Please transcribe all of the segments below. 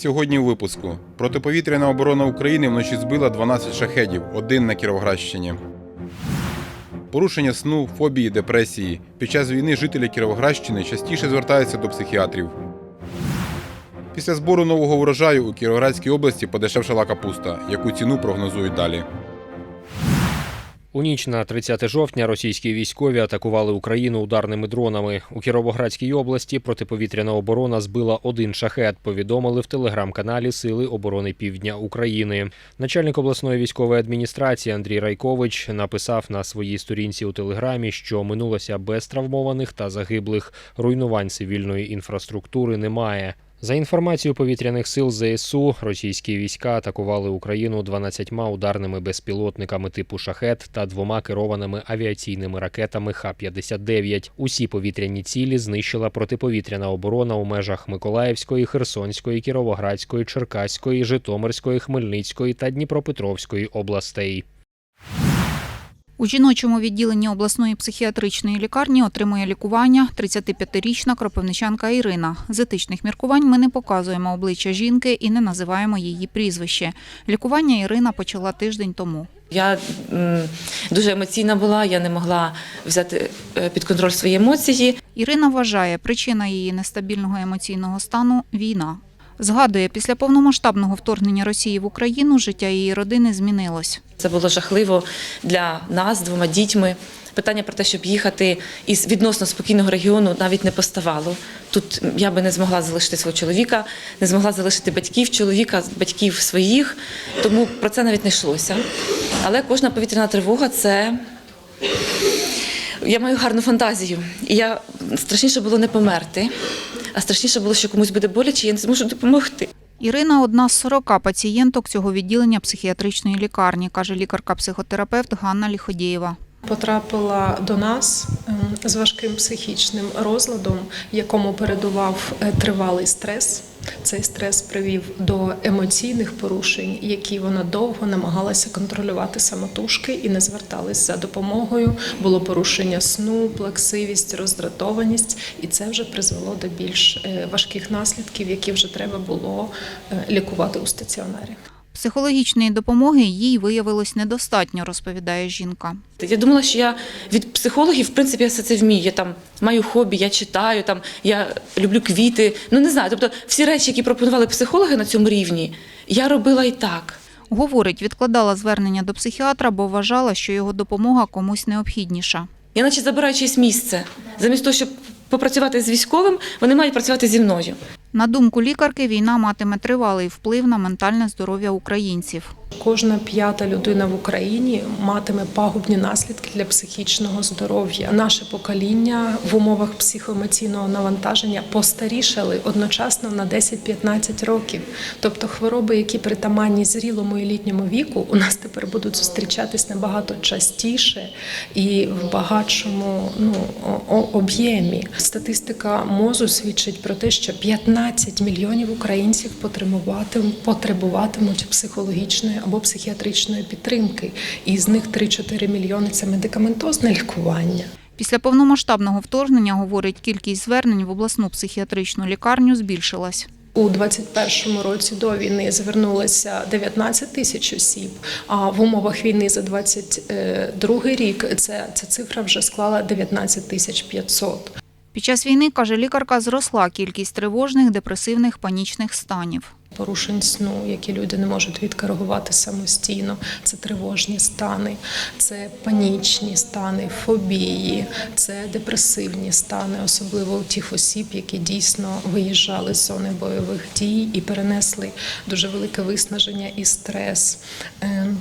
Сьогодні у випуску протиповітряна оборона України вночі збила 12 шахедів, один на Кіровоградщині. Порушення сну, фобії, депресії. Під час війни жителі Кіровоградщини частіше звертаються до психіатрів. Після збору нового урожаю у Кіровоградській області подешевшала капуста, яку ціну прогнозують далі. У ніч на 30 жовтня російські військові атакували Україну ударними дронами. У Кіровоградській області протиповітряна оборона збила один шахет. Повідомили в телеграм-каналі Сили оборони Півдня України. Начальник обласної військової адміністрації Андрій Райкович написав на своїй сторінці у телеграмі, що минулося без травмованих та загиблих. Руйнувань цивільної інфраструктури немає. За інформацією повітряних сил ЗСУ, російські війська атакували Україну 12 ударними безпілотниками типу шахет та двома керованими авіаційними ракетами Х-59. Усі повітряні цілі знищила протиповітряна оборона у межах Миколаївської, Херсонської, Кіровоградської, Черкаської, Житомирської, Хмельницької та Дніпропетровської областей. У жіночому відділенні обласної психіатричної лікарні отримує лікування 35-річна кропивничанка Ірина. З етичних міркувань ми не показуємо обличчя жінки і не називаємо її прізвище. Лікування Ірина почала тиждень тому. Я дуже емоційна була, я не могла взяти е, під контроль свої емоції. Ірина вважає, причина її нестабільного емоційного стану війна. Згадує, після повномасштабного вторгнення Росії в Україну життя її родини змінилось. Це було жахливо для нас двома дітьми. Питання про те, щоб їхати із відносно спокійного регіону, навіть не поставало. Тут я би не змогла залишити свого чоловіка, не змогла залишити батьків чоловіка, батьків своїх, тому про це навіть не йшлося. Але кожна повітряна тривога це я маю гарну фантазію. І я страшніше було не померти, а страшніше було, що комусь буде боляче, я не зможу допомогти. Ірина одна з 40 пацієнток цього відділення психіатричної лікарні, каже лікарка-психотерапевт Ганна Ліходєєва. Потрапила до нас ем, з важким психічним розладом, якому передував е, тривалий стрес. Цей стрес привів до емоційних порушень, які вона довго намагалася контролювати самотужки і не зверталась за допомогою. Було порушення сну, плаксивість, роздратованість, і це вже призвело до більш е, важких наслідків, які вже треба було е, лікувати у стаціонарі. Психологічної допомоги їй виявилось недостатньо, розповідає жінка. Я думала, що я від психологів, в принципі, я все це вмію. Я там маю хобі, я читаю, там я люблю квіти. Ну не знаю. Тобто, всі речі, які пропонували психологи на цьому рівні, я робила і так. Говорить, відкладала звернення до психіатра, бо вважала, що його допомога комусь необхідніша. Я наче забираю чиєсь місце. Замість того, щоб попрацювати з військовим, вони мають працювати зі мною. На думку лікарки, війна матиме тривалий вплив на ментальне здоров'я українців. Кожна п'ята людина в Україні матиме пагубні наслідки для психічного здоров'я. Наше покоління в умовах психоемоційного навантаження постарішали одночасно на 10-15 років. Тобто хвороби, які притаманні зрілому і літньому віку, у нас тепер будуть зустрічатись набагато частіше і в багатшому ну, об'ємі. Статистика МОЗу свідчить про те, що 15 мільйонів українців потребуватимуть психологічної або психіатричної підтримки, і з них 3-4 мільйони це медикаментозне лікування. Після повномасштабного вторгнення, говорить, кількість звернень в обласну психіатричну лікарню збільшилась. У 21-му році до війни звернулося 19 тисяч осіб. А в умовах війни за 22 рік ця, ця цифра вже склала 19 тисяч 500. Під час війни, каже лікарка, зросла кількість тривожних, депресивних, панічних станів. Порушень сну, які люди не можуть відкоригувати самостійно. Це тривожні стани, це панічні стани, фобії, це депресивні стани, особливо у тих осіб, які дійсно виїжджали з зони бойових дій і перенесли дуже велике виснаження і стрес. Ем,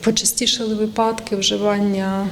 Почастішали випадки вживання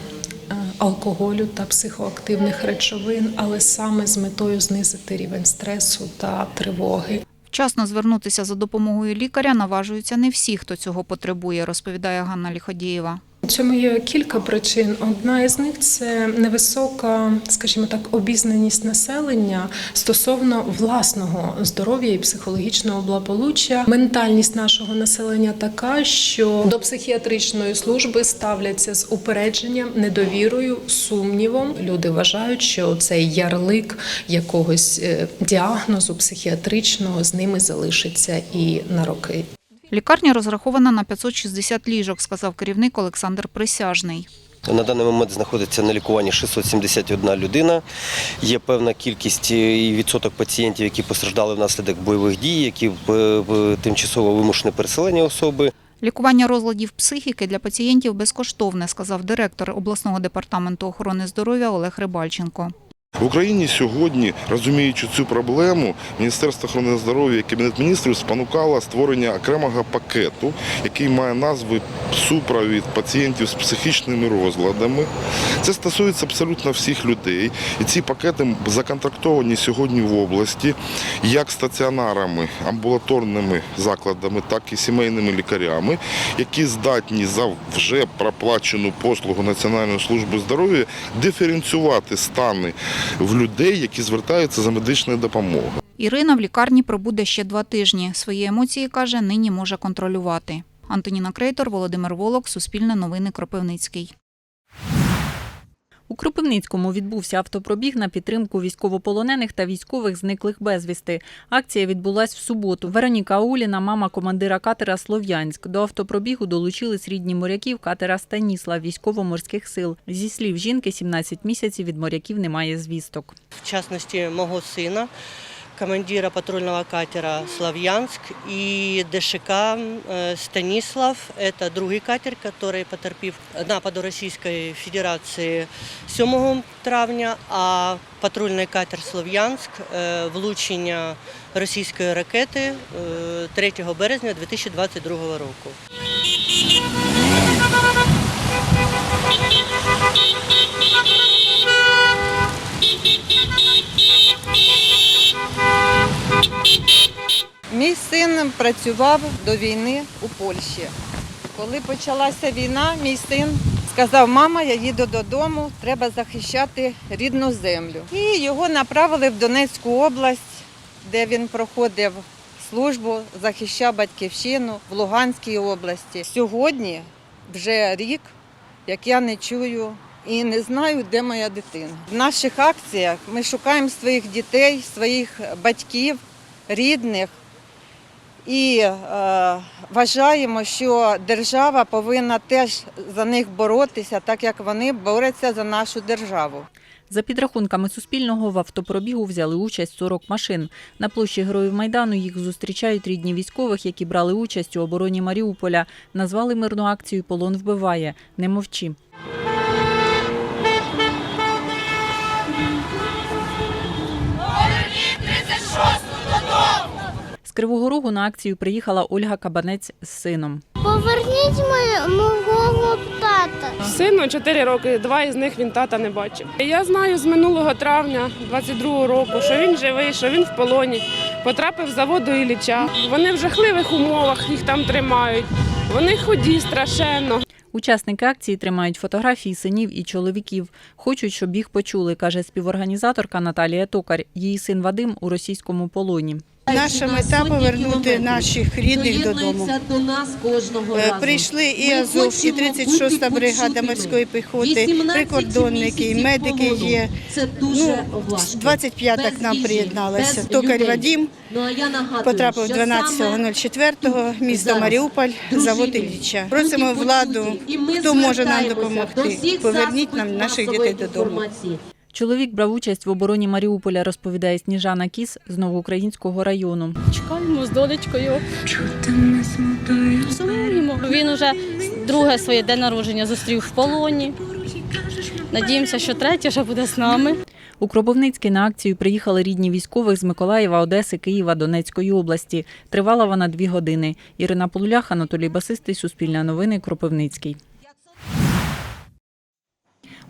алкоголю та психоактивних речовин, але саме з метою знизити рівень стресу та тривоги. Вчасно звернутися за допомогою лікаря наважуються не всі, хто цього потребує, розповідає Ганна Ліходієва. У цьому є кілька причин. Одна із них це невисока, скажімо так, обізнаність населення стосовно власного здоров'я і психологічного благополуччя. Ментальність нашого населення така, що до психіатричної служби ставляться з упередженням, недовірою, сумнівом. Люди вважають, що цей ярлик якогось е, діагнозу психіатричного з ними залишиться і на роки. Лікарня розрахована на 560 ліжок, сказав керівник Олександр Присяжний. На даний момент знаходиться на лікуванні 671 людина. Є певна кількість і відсоток пацієнтів, які постраждали внаслідок бойових дій, які в тимчасово вимушені переселення особи. Лікування розладів психіки для пацієнтів безкоштовне, сказав директор обласного департаменту охорони здоров'я Олег Рибальченко. В Україні сьогодні, розуміючи цю проблему, Міністерство охорони здоров'я і Кабінет міністрів спонукало створення окремого пакету, який має назви супровід пацієнтів з психічними розладами. Це стосується абсолютно всіх людей. І ці пакети законтрактовані сьогодні в області як стаціонарами, амбулаторними закладами, так і сімейними лікарями, які здатні за вже проплачену послугу Національної служби здоров'я диференціювати стани в людей, які звертаються за медичною допомогою. Ірина в лікарні пробуде ще два тижні. Свої емоції, каже, нині може контролювати. Антоніна Крейтор, Володимир Волок, Суспільне новини Кропивницький. У Кропивницькому відбувся автопробіг на підтримку військовополонених та військових зниклих безвісти. Акція відбулась в суботу. Вероніка Ауліна, мама командира катера Слов'янськ. До автопробігу долучились рідні моряків катера Станіслав військово-морських сил. Зі слів жінки, 17 місяців від моряків немає звісток. в частності мого сына, командира патрульного катера «Славянск» и ДШК э, «Станислав». Это другий катер, который потерпів нападу Російської Федерації 7 травня, а патрульний катер «Слов'янськ» е, влучення російської ракети е, 3 березня 2022 року. Мій Син працював до війни у Польщі. Коли почалася війна, мій син сказав, мама, я їду додому, треба захищати рідну землю. І його направили в Донецьку область, де він проходив службу, захищав батьківщину в Луганській області. Сьогодні вже рік, як я не чую і не знаю, де моя дитина. В наших акціях ми шукаємо своїх дітей, своїх батьків, рідних. І е, вважаємо, що держава повинна теж за них боротися, так як вони борються за нашу державу. За підрахунками Суспільного, в автопробігу взяли участь 40 машин. На площі Героїв Майдану їх зустрічають рідні військових, які брали участь у обороні Маріуполя. Назвали мирну акцію Полон вбиває. Не мовчи. Кривого Рогу на акцію приїхала Ольга Кабанець з сином. Поверніть мого тата. Сину 4 роки, два із них він тата не бачив. Я знаю з минулого травня 22-го року, що він живий, що він в полоні. Потрапив в завод до Ілліча. Вони в жахливих умовах їх там тримають. Вони худі страшенно. Учасники акції тримають фотографії синів і чоловіків. Хочуть, щоб їх почули, каже співорганізаторка Наталія Токар. Її син Вадим у російському полоні. Наша мета повернути наших рідних додому. Е, Прийшли і Азов, і 36-та бригада морської піхоти, прикордонники, і медики є. Ну, 25-та к нам приєдналася. Токар Вадім потрапив 12.04 місто Маріуполь, завод Ілліча. Просимо владу, хто може нам допомогти. Поверніть нам наших дітей додому. Чоловік брав участь в обороні Маріуполя, розповідає Сніжана Кіс з Новоукраїнського району. Чекаємо з донечкою. Сумуємо. Він уже друге своє день народження зустрів в полоні. Надіємося, що третє вже буде з нами. У Кропивницький на акцію приїхали рідні військових з Миколаєва, Одеси, Києва, Донецької області. Тривала вона дві години. Ірина Полулях, Анатолій Басистий, Суспільне новини, Кропивницький.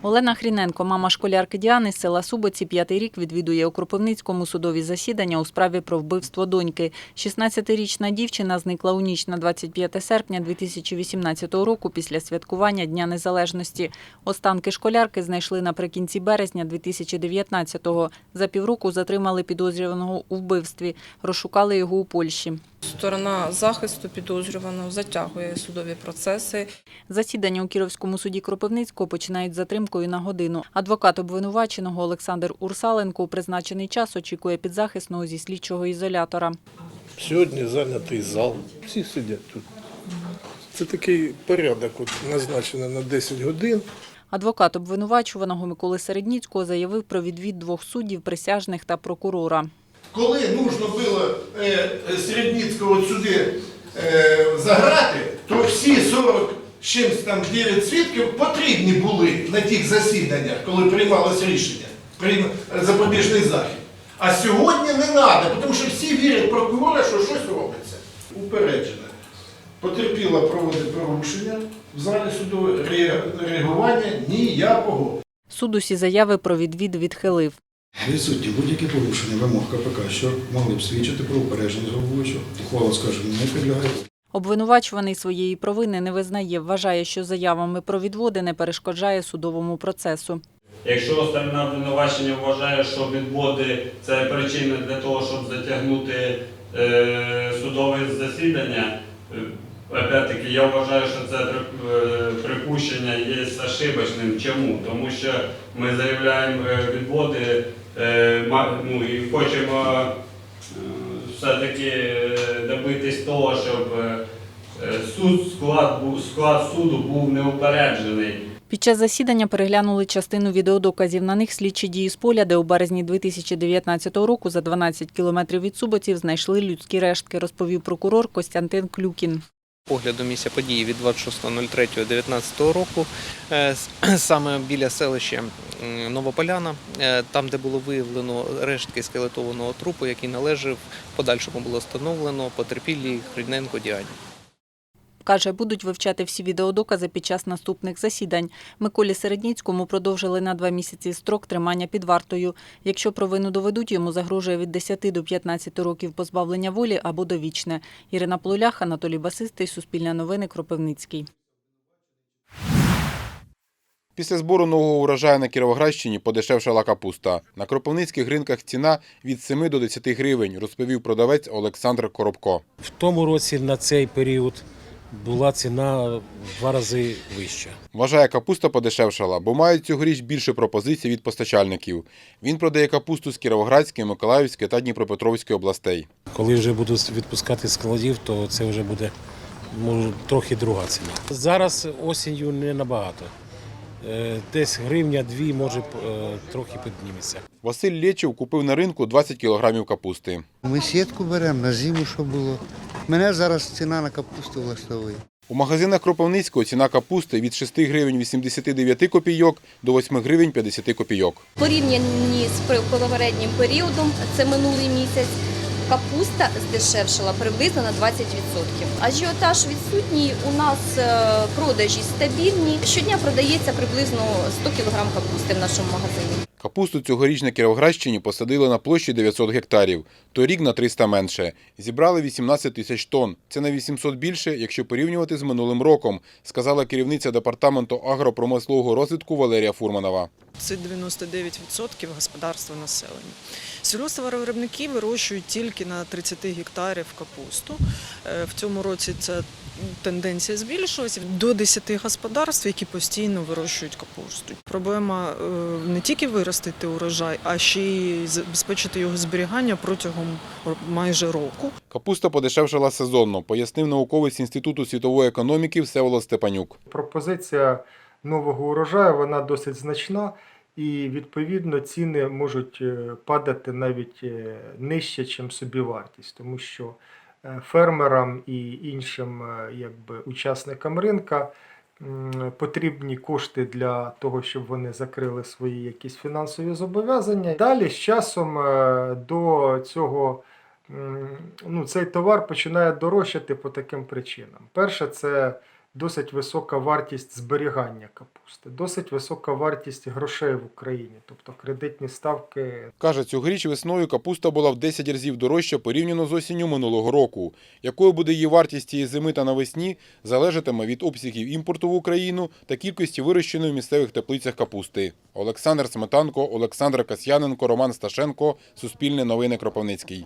Олена Хріненко, мама школярки Діани з села Субоці, п'ятий рік відвідує у Кропивницькому судові засідання у справі про вбивство доньки. 16-річна дівчина зникла у ніч на 25 серпня 2018 року після святкування Дня Незалежності. Останки школярки знайшли наприкінці березня 2019-го. За півроку затримали підозрюваного у вбивстві. Розшукали його у Польщі. Сторона захисту підозрюваного затягує судові процеси. Засідання у Кіровському суді Кропивницького починають з затримкою на годину. Адвокат обвинуваченого Олександр Урсаленко у призначений час очікує підзахисного зі слідчого ізолятора. Сьогодні зайнятий зал. Всі сидять тут. Це такий порядок, от назначено на 10 годин. Адвокат обвинувачуваного Миколи Середніцького заявив про відвід двох суддів, присяжних та прокурора. Коли нужно було е, Середніцького сюди е, заграти, то всі 40 з чимсь там 9 свідків потрібні були на тих засіданнях, коли приймалось рішення, прийм- запобіжний захід. А сьогодні не треба, тому що всі вірять прокурора, що щось робиться. Упереджено. Потерпіла проводить порушення в залі суду реагування ніякого. Суд усі заяви про відвід відхилив. Відсутні будь-які порушення вимог КПК, що могли б свідчити про упередження головуючого. Ухвала скажімо, не підлягає. Обвинувачуваний своєї провини не визнає, вважає, що заявами про відводи не перешкоджає судовому процесу. Якщо сторона обвинувачення вважає, що відводи це причина для того, щоб затягнути е, судове засідання, е, опять-таки я вважаю, що це е, припущення є ошибочним. Чому? Тому що ми заявляємо е, відводи е, ну, і хочемо все-таки добитись того, щоб суд, склад, склад суду був неупереджений. Під час засідання переглянули частину відеодоказів. На них слідчі дії з поля, де у березні 2019 року за 12 кілометрів від Суботів знайшли людські рештки, розповів прокурор Костянтин Клюкін. Огляду місця події від 26.03.19 року, е, саме біля селища Новополяна, е, там, де було виявлено рештки скелетованого трупу, який належав, подальшому було встановлено потерпілій Хрідненко Діані. Каже, будуть вивчати всі відеодокази під час наступних засідань. Миколі Середніцькому продовжили на два місяці строк тримання під вартою. Якщо провину доведуть, йому загрожує від 10 до 15 років позбавлення волі або довічне. Ірина Полулях, Анатолій Басистий, Суспільне новини, Кропивницький. Після збору нового урожаю на Кіровоградщині подешевшала капуста. На кропивницьких ринках ціна від 7 до 10 гривень, розповів продавець Олександр Коробко. В тому році на цей період була ціна в два рази вища. Вважає, капуста подешевшала, бо мають цьогоріч більше пропозицій від постачальників. Він продає капусту з Кіровоградської, Миколаївської та Дніпропетровської областей. Коли вже будуть відпускати складів, то це вже буде може, трохи друга ціна. Зараз осінню не набагато. Е, Десь гривня-дві, може, е, трохи підніметься. Василь Лєчев купив на ринку 20 кілограмів капусти. Ми сітку беремо на зиму, що було. Мене зараз ціна на капусту влаштовує. У магазинах Кропивницького ціна капусти від 6 гривень 89 копійок до 8 гривень 50 копійок. Порівняні з попереднім періодом, це минулий місяць, капуста здешевшила приблизно на 20%. Ажіотаж відсутній, у нас е, продажі стабільні. Щодня продається приблизно 100 кг капусти в нашому магазині. Капусту цьогоріч на Кіровоградщині посадили на площі 900 гектарів, торік на 300 менше. Зібрали 18 тисяч тонн. Це на 800 більше, якщо порівнювати з минулим роком, сказала керівниця департаменту агропромислового розвитку Валерія Фурманова. Це 99% господарства населення. Сільгосптоваровиробники вирощують тільки на 30 гектарів капусту. Е, В цьому році ця тенденція збільшилася до 10 господарств, які постійно вирощують капусту. Проблема е, не тільки виростити урожай, а ще й забезпечити його зберігання протягом майже року. Капуста подешевшала сезонно, пояснив науковець Інституту світової економіки Всеволод Степанюк. Пропозиція нового урожаю вона досить значна, і відповідно ціни можуть е, падати навіть е, нижче, ніж собівартість, тому що е, фермерам і іншим якби, учасникам ринка потрібні кошти для того, щоб вони закрили свої якісь фінансові зобов'язання. Далі з часом до цього ну, цей товар починає дорожчати по таким причинам. Перше, це досить висока вартість зберігання капусти, досить висока вартість грошей в Україні, тобто кредитні ставки Каже, цьогоріч весною капуста була в 10 разів дорожча порівняно з осінню минулого року. Якою буде її вартість цієї зими та навесні, залежатиме від обсягів імпорту в Україну та кількості вирощеної в місцевих теплицях капусти. Олександр Сметанко, Олександр Касьяненко, Роман Сташенко. Суспільне новини Кропивницький.